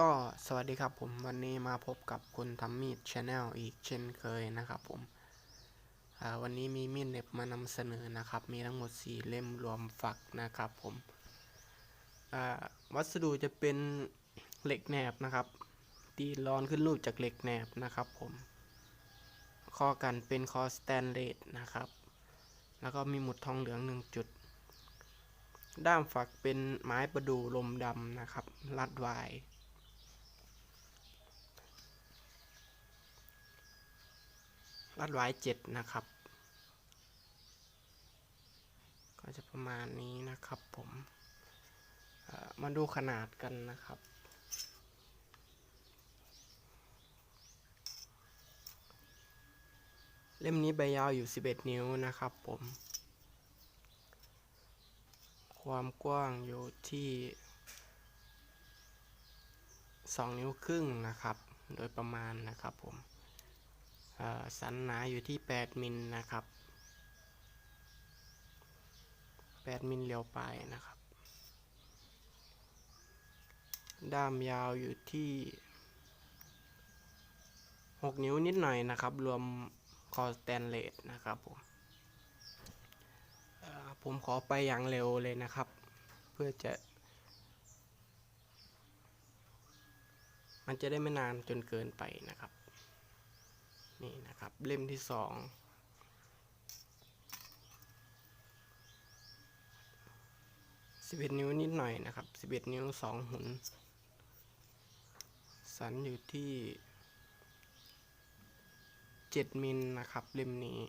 ก็สวัสดีครับผมวันนี้มาพบกับคุณทำมีดชาแนลอีกเช่นเคยนะครับผมวันนี้มีมีดเน็บมานำเสนอนะครับ มีทั้งหมด 4 เล่มรวมฝักนะครับผมวัสดุจะเป็นเหล็กแหนบนะครับ ตีร้อนขึ้นรูปจากเหล็กแหนบนะครับผมข้อกันเป็นคอสแตนเลสนะครับ แล้วก็มีหมุดทองเหลืองหนึ่งจุดด้ามฝักเป็นไม้ประดู่ลมดำนะครับ รัดไวาย รัดไว้เจ็ดนะครับ ก็จะประมาณนี้นะครับผมมาดูขนาดกันนะครับ เล่มนี้ใบยาวอยู่ 11 นิ้วนะครับผม ความกว้างอยู่ที่ 2 นิ้วครึ่งนะครับ โดยประมาณนะครับผม สันหนาอยู่ที่ 8 มิลนะครับ 8 มิลเลียวไปนะครับ ด้ามยาวอยู่ที่ 6 นิ้วนิดหน่อยนะครับ รวมคอสแตนเลสนะครับผมผมขอไปอย่างเร็วเลยนะครับ เพื่อจะ มันจะได้ไม่นานจนเกินไปนะครับ นี่นะครับเล่มที่สองสิบเอ็ดนิ้วนิดหน่อยนะครับสิบเอ็ดนิ้วสองหุนสันอยู่ที่เจ็ดมิลนะครับเล่มนี้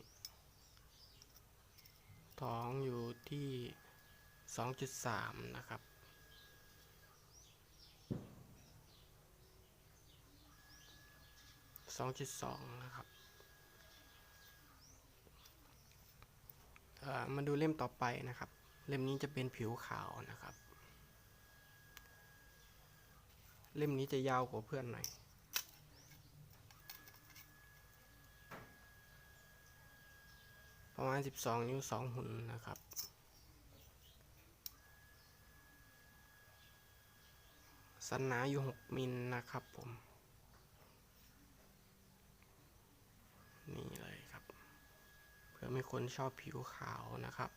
ท้องอยู่ที่สองจุดสามนะครับสองจุดสองนะครับ เอ่อ มาดูเล่มต่อไปนะครับ เล่มนี้จะเป็นผิวขาวนะครับ เล่มนี้จะยาวกว่าเพื่อนหน่อยประมาณ 12 นิ้ว 2 หุ่นนะครับ สันหนาอยู่ 6 มิลนะครับผม นี่เลย ครับเพื่คนชอบผิวขาวนะครับ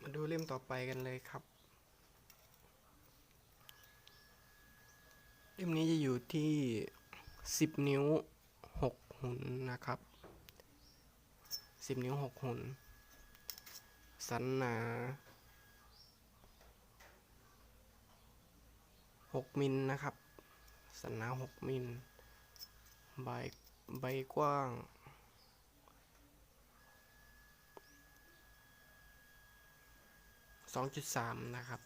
มาดูเล่มต่อไปกันเลยครับ เล่มนี้จะอยู่ที่ 10 นิ้ว 6 หุนนะครับ 10 นิ้ว 6 หุนสันหนา6มิลนะครับ สันหนา6มิล ใบใบกว้าง 2.3 นะครับ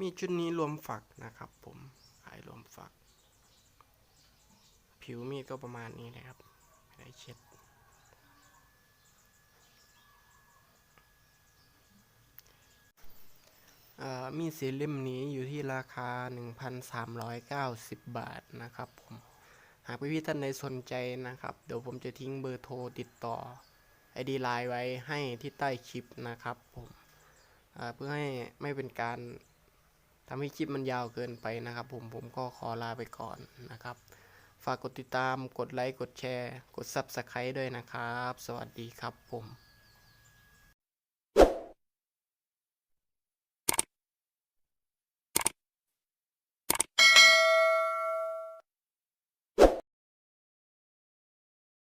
มีชุดนี้รวมฝักนะครับผมขายรวมฝัก ผิวมีดก็ประมาณนี้นะครับ ไม่ได้เช็ด เอ่อ มีดสีเล่มนี้อยู่ที่ราคา 1,390 บาทนะครับผม หากพี่ๆท่านใดสนใจนะครับ เดี๋ยวผมจะทิ้งเบอร์โทรติดต่อ ID ไลน์ไว้ให้ที่ใต้คลิปนะครับผมเพื่อให้ไม่เป็นการทำให้คลิปมันยาวเกินไปนะครับผมผมก็ขอลาไปก่อนนะครับ ฝากกดติดตามกดไลค์ กดแชร์ กด Subscribe ด้วยนะครับ สวัสดีครับผม